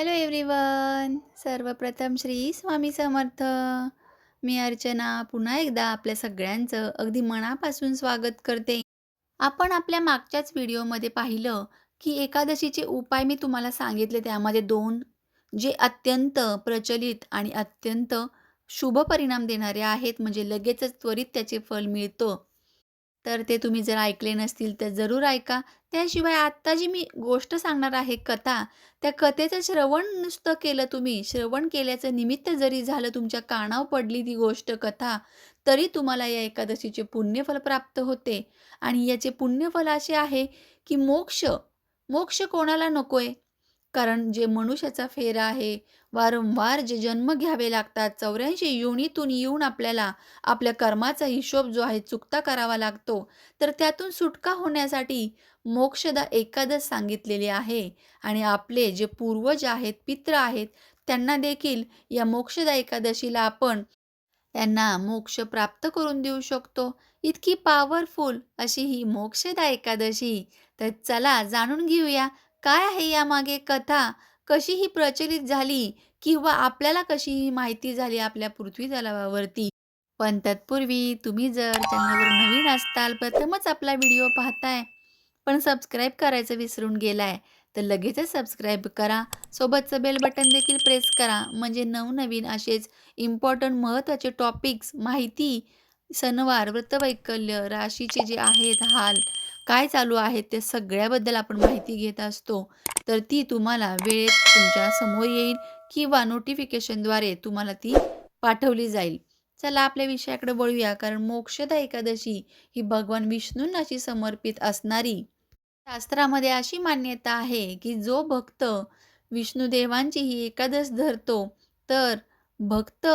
Hello everyone सर्वप्रथम श्री स्वामी समर्थ. मी अर्चना पुन्हा एकदा आपल्या सगळ्यांचं अगदी मनापासून स्वागत करते. आपण आपल्या मागच्याच व्हिडिओमध्ये पाहिलं की एकादशीचे उपाय मी तुम्हाला सांगितले त्यामध्ये दोन जे अत्यंत प्रचलित आणि अत्यंत शुभ परिणाम देणारे आहेत म्हणजे लगेचच त्वरित त्याचे फल मिळतं. तर ते तुम्ही जर ऐकले नसतील तर जरूर ऐका. त्याशिवाय आत्ता जी मी गोष्ट सांगणार आहे कथा त्या कथेचं श्रवण नुसतं केलं तुम्ही श्रवण केल्याचं निमित्त जरी झालं तुमच्या कानावर पडली ती गोष्ट कथा तरी तुम्हाला या एकादशीचे पुण्यफल प्राप्त होते. आणि याचे पुण्यफल असे आहे की मोक्ष मोक्ष कोणाला नकोय? कारण जे मनुष्याचा फेरा आहे वारंवार जे जन्म घ्यावे लागतात चौऱ्याऐंशी युनीतून येऊन आपल्याला आपल्या कर्माचा हिशोब जो आहे चुकता करावा लागतो. तर त्यातून सुटका होण्यासाठी मोक्षदा एकादश सांगितलेली आहे आणि आपले जे पूर्वज आहेत पित्र आहेत त्यांना देखील या मोक्षदा एकादशीला आपण त्यांना मोक्ष प्राप्त करून देऊ शकतो. इतकी पॉवरफुल अशी ही मोक्षदा एकादशी. तर चला जाणून घेऊया काय आहे यामागे कथा? कशी ही प्रचलित झाली किंवा आपल्याला कशी ही माहिती झाली आपल्या पृथ्वी तलावावरती? पण तत्पूर्वी तुम्ही जर चॅनलवर नवीन असताल प्रथमच आपला व्हिडिओ पाहताय. पण सबस्क्राईब करायचं विसरून गेलाय तर लगेचच सबस्क्राईब करा. सोबतचं बेल बटन देखील प्रेस करा. म्हणजे नवनवीन असेच इम्पॉर्टंट महत्त्वाचे टॉपिक्स माहिती सणवार वृत्तवैकल्य राशीचे जे आहेत हाल काय चालू आहे ते सगळ्याबद्दल आपण माहिती घेत असतो तर ती तुम्हाला वेळेत तुमच्यासमोर येईल किंवा नोटिफिकेशनद्वारे तुम्हाला ती पाठवली जाईल. चला आपल्या विषयाकडे वळूया कारण मोक्षदा एकादशी ही भगवान विष्णूंनाशी समर्पित असणारी. शास्त्रामध्ये अशी मान्यता आहे की जो भक्त विष्णुदेवांची ही एकादश धरतो तर भक्त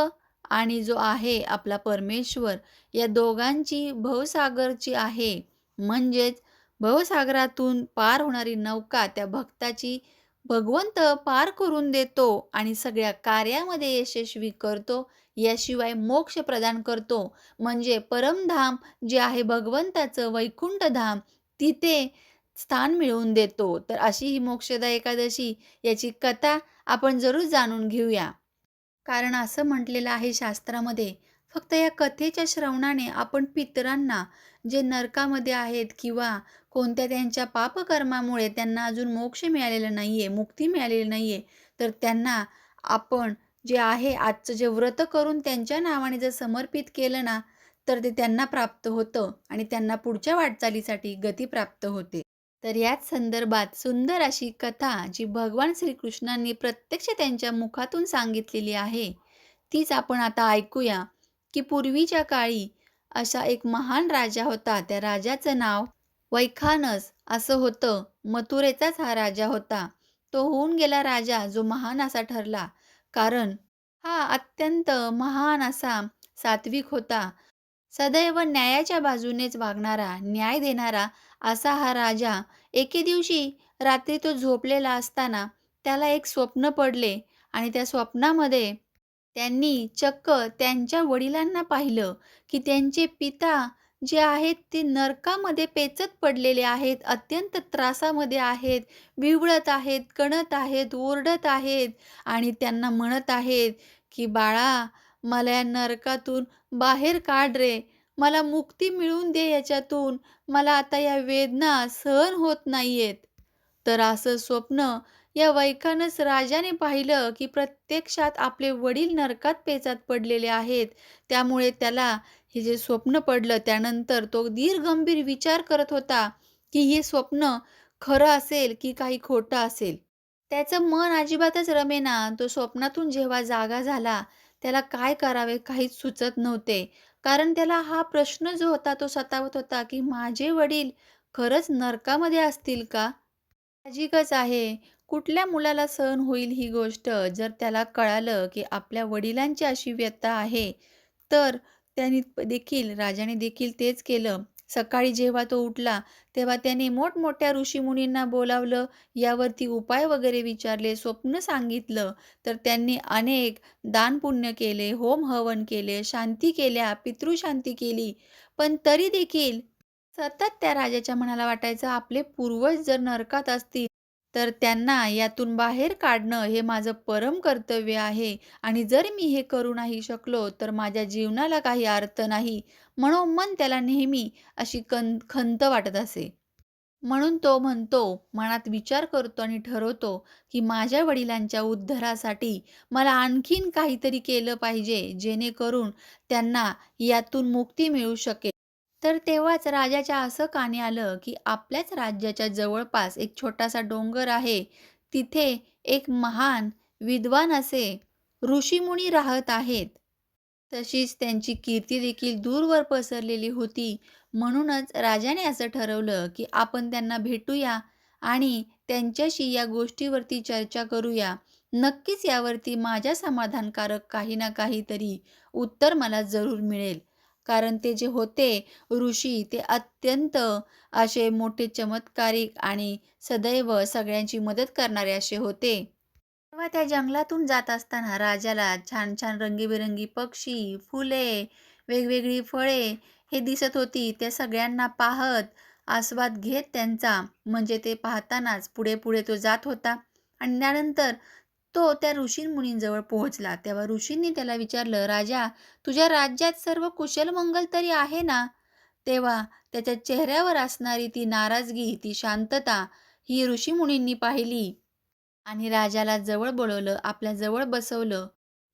आणि जो आहे आपला परमेश्वर या दोघांची भवसागरची आहे. म्हणजेच भवसागरातून पार होणारी नौका त्या भक्ताची भगवंत पार करून देतो आणि सगळ्या कार्यामध्ये यशस्वी करतो. याशिवाय मोक्ष प्रदान करतो. म्हणजे परमधाम जे आहे भगवंताचं वैकुंठधाम तिथे स्थान मिळवून देतो. तर अशी ही मोक्षदा एकादशी याची कथा आपण जरूर जाणून घेऊया. कारण असं म्हटलेलं आहे शास्त्रामध्ये फक्त या कथेच्या श्रवणाने आपण पितरांना जे नरकामध्ये आहेत किंवा कोणत्या त्यांच्या पापकर्मामुळे त्यांना अजून मोक्ष मिळालेला नाही आहे मुक्ती मिळालेली नाही आहे तर त्यांना आपण जे आहे आजचं जे व्रत करून त्यांच्या नावाने जर समर्पित केलं ना तर ते त्यांना प्राप्त होतं आणि त्यांना पुढच्या वाटचालीसाठी गती प्राप्त होते. तर याच संदर्भात सुंदर अशी कथा जी भगवान श्रीकृष्णांनी प्रत्यक्ष त्यांच्या मुखातून सांगितलेली आहे तीच आपण आता ऐकूया की पूर्वीच्या काळी असा एक महान राजा होता त्या राजाचं नाव वैखानस असं होतं. मथुरेचाच हा राजा होता. तो होऊन गेला राजा जो महान असा ठरला. कारण हा अत्यंत महान असा सात्विक होता. सदैव न्यायाच्या बाजूनेच वागणारा न्याय देणारा असा हा राजा एके दिवशी रात्री तो झोपलेला असताना त्याला एक स्वप्न पडले आणि त्या स्वप्नामध्ये त्यांनी चक्क त्यांच्या वडिलांना पाहिलं की त्यांचे पिता जे आहेत ते नरकामध्ये पेचत पडलेले आहेत अत्यंत त्रासामध्ये आहेत विवळत आहेत कणत आहेत ओरडत आहेत आणि त्यांना म्हणत आहेत की बाळा मला या नरकातून बाहेर काढ रे. मला मुक्ती मिळवून दे याच्यातून. मला आता या वेदना सहन होत नाही आहेत तर असं स्वप्न या वैखानस राजाने पाहिलं की प्रत्यक्षात आपले वडील नरकात पेचात पडलेले आहेत. त्यामुळे त्याला हे जे स्वप्न पडलं त्यानंतर तो दीर्घंभीर विचार करत होता की हे स्वप्न खरं असेल की काही खोटं असेल? त्याचं मन अजिबातच रमेना तो स्वप्नातून जेव्हा जागा झाला त्याला काय करावे काहीच सुचत नव्हते. कारण त्याला हा प्रश्न जो होता तो सतावत होता की माझे वडील खरंच नरकामध्ये असतील का? साहजिकच आहे. कुठल्या मुलाला सहन होईल ही गोष्ट जर त्याला कळालं की आपल्या वडिलांची अशी व्यथा आहे तर त्याने देखील राजाने देखील तेच केलं. सकाळी जेव्हा तो उठला तेव्हा त्याने मोठमोठ्या ऋषीमुनींना बोलावलं यावरती उपाय वगैरे विचारले स्वप्न सांगितलं. तर त्यांनी अनेक दानपुण्य केले होम हवन केले शांती केल्या पितृशांती केली. पण तरी देखील सतत त्या राजाच्या मनाला वाटायचं आपले पूर्वज जर नरकात असतील तर त्यांना यातून बाहेर काढणं हे माझं परम कर्तव्य आहे. आणि जर मी हे करू नाही शकलो तर माझ्या जीवनाला काही अर्थ नाही. म्हणून मन त्याला नेहमी अशी कं खंत वाटत असे. म्हणून तो म्हणतो मनात विचार करतो आणि ठरवतो की माझ्या वडिलांच्या उद्धारासाठी मला आणखीन काहीतरी केलं पाहिजे जेणेकरून त्यांना यातून मुक्ती मिळू शकेल. तर तेव्हाच राजाच्या असं काने आलं की आपल्याच राज्याच्या जवळपास एक छोटासा डोंगर आहे. तिथे एक महान विद्वान असे ऋषीमुनी राहत आहेत. तशीच त्यांची कीर्ती देखील दूरवर पसरलेली होती. म्हणूनच राजाने असं ठरवलं की आपण त्यांना भेटूया आणि त्यांच्याशी या गोष्टीवरती चर्चा करूया. नक्कीच यावरती माझ्या समाधानकारक काही ना काहीतरी उत्तर मला जरूर मिळेल. कारण ते जे होते ऋषी ते अत्यंत असे मोठे चमत्कारिक आणि सदैव सगळ्यांची मदत करणारे असे होते. तेव्हा त्या जंगलातून जात असताना राजाला छान छान रंगीबेरंगी पक्षी, फुले, वेगवेगळी फळे हे दिसत होती. त्या सगळ्यांना पाहत, आस्वाद घेत त्यांचा. म्हणजे ते पाहतानाच पुढे-पुढे तो जात होता. आणि त्यानंतर तो त्या ऋषीमुनींजवळ पोहोचला. तेव्हा ऋषींनी त्याला विचारलं, "राजा, तुझ्या राज्यात सर्व कुशल-मंगल तरी आहे ना?" तेव्हा त्याच्या चेहऱ्यावर असणारी ती नाराजगी, ती शांतता ही ऋषीमुनींनी पाहिली आणि राजाला जवळ बोलावलं, आपल्या जवळ बसवलं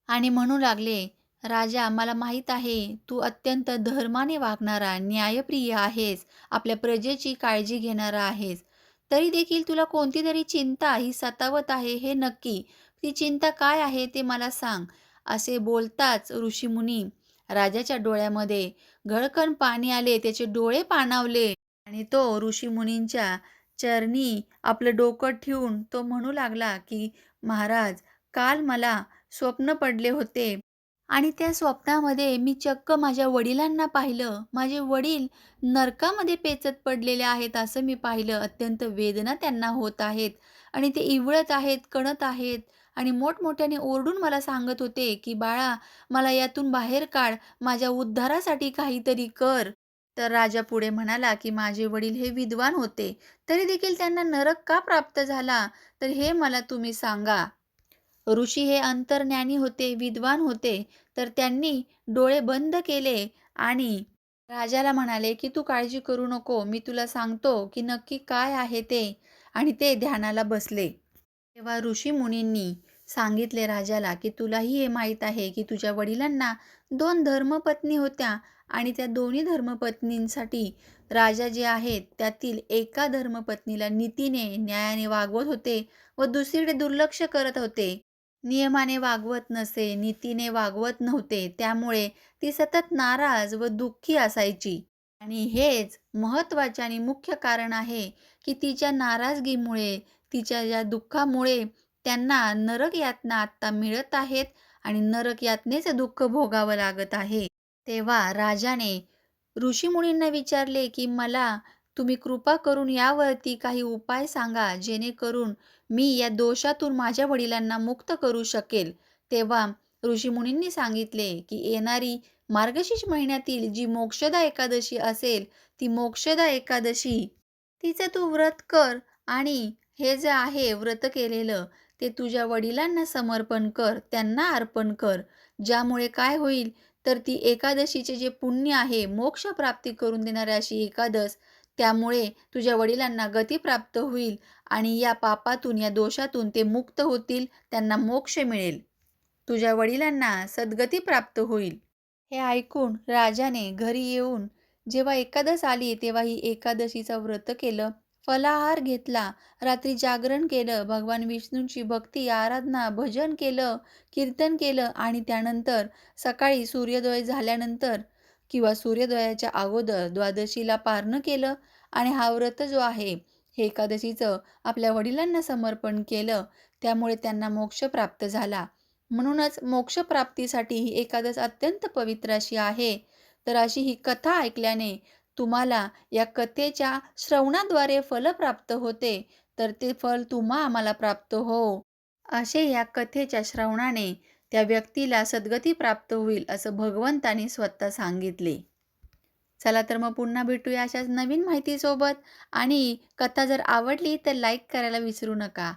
आणि म्हणू लागले, "राजा, मला माहीत आहे तू अत्यंत धर्माने वागणारा, न्यायप्रिय आहेस, आपल्या प्रजेची काळजी घेणारा आहेस. तरी देखील तुला कोणती तरी चिंता ही सतावत आहे हे नक्की. ती चिंता काय आहे ते मला सांग." असे बोलताच ऋषीमुनी राजाच्या डोळ्यामध्ये घळकण पाणी आले, त्याचे डोळे पाणावले आणि तो ऋषीमुनींच्या चरणी आपलं डोकं ठेवून तो म्हणू लागला की महाराज काल मला स्वप्न पडले होते आणि त्या स्वप्नामध्ये मी चक्क माझ्या वडिलांना पाहिलं. माझे वडील नरकामध्ये पेचत पडलेले आहेत असं मी पाहिलं. अत्यंत वेदना त्यांना होत आहेत आणि ते इवळत आहेत कणत आहेत. आणि मोठमोठ्याने ओरडून मला सांगत होते की बाळा मला यातून बाहेर काढ माझ्या उद्धारासाठी काहीतरी कर. तर राजा पुढे म्हणाला की माझे वडील हे विद्वान होते तरी देखील त्यांना नरक का प्राप्त झाला? तर हे मला तुम्ही सांगा. ऋषी हे अंतर्ज्ञानी होते विद्वान होते तर त्यांनी डोळे बंद केले आणि राजाला म्हणाले की तू काळजी करू नको मी तुला सांगतो की नक्की काय आहे ते. आणि ते ध्यानाला बसले. तेव्हा ऋषी मुनींनी सांगितले राजाला की तुलाही हे माहीत आहे की तुझ्या वडिलांना दोन धर्मपत्नी होत्या आणि त्या दोन्ही धर्मपत्नींसाठी राजा जे आहेत त्यातील एका धर्मपत्नीला नीतीने न्यायाने वागवत होते व दुसरीकडे दुर्लक्ष करत होते. नियमाने वागवत नसे नीतीने वागवत नव्हते त्यामुळे ती सतत नाराज व दुःखी असायची. आणि हेच महत्त्वाचे आणि मुख्य कारण आहे की तिच्या नाराजगीमुळे तिच्या या दुःखामुळे त्यांना नरक यातना आत्ता मिळत आहेत आणि नरक यातनेच दुःख भोगावं लागत आहे. तेव्हा राजाने ऋषीमुनींना विचारले की मला तुम्ही कृपा करून यावरती काही उपाय सांगा जेणेकरून मी या दोषातून माझ्या वडिलांना मुक्त करू शकेल. तेव्हा ऋषीमुनींनी सांगितले की येणारी मार्गशीर्ष महिन्यातील जी मोक्षदा एकादशी असेल ती मोक्षदा एकादशी तिचं तू व्रत कर आणि हे जे आहे व्रत केलेलं ते तुझ्या वडिलांना समर्पण कर त्यांना अर्पण कर. ज्यामुळे काय होईल? तर ती एकादशीचे जे पुण्य आहे मोक्ष प्राप्ती करून देणारी अशी एकादश त्यामुळे तुझ्या वडिलांना गती प्राप्त होईल आणि या पापातून या दोषातून ते मुक्त होतील त्यांना मोक्ष मिळेल. तुझ्या वडिलांना सद्गती प्राप्त होईल. हे ऐकून राजाने घरी येऊन जेव्हा एकादश आली तेव्हा ही एकादशीचं व्रत केलं. फलाहार घेतला. रात्री जागरण केलं. भगवान विष्णूंची भक्ती आराधना भजन केलं कीर्तन केलं आणि त्यानंतर सकाळी सूर्योदय झाल्यानंतर किंवा सूर्योदयाच्या अगोदर द्वादशीला पारणं केलं आणि हा व्रत जो आहे हे एकादशीचं आपल्या वडिलांना समर्पण केलं. त्यामुळे त्यांना मोक्ष प्राप्त झाला. म्हणूनच मोक्षप्राप्तीसाठी ही एकादश अत्यंत पवित्र अशी आहे. तर अशी ही कथा ऐकल्याने तुम्हाला या कथेच्या श्रवणाद्वारे फल प्राप्त होते तर ते फल तुम्हा आम्हाला प्राप्त हो. असे या कथेच्या श्रवणाने त्या व्यक्तीला सद्गती प्राप्त होईल असं भगवंतानी स्वतः सांगितले. चला तर मग पुन्हा भेटूया अशाच नवीन माहितीसोबत. आणि कथा जर आवडली तर लाईक करायला विसरू नका.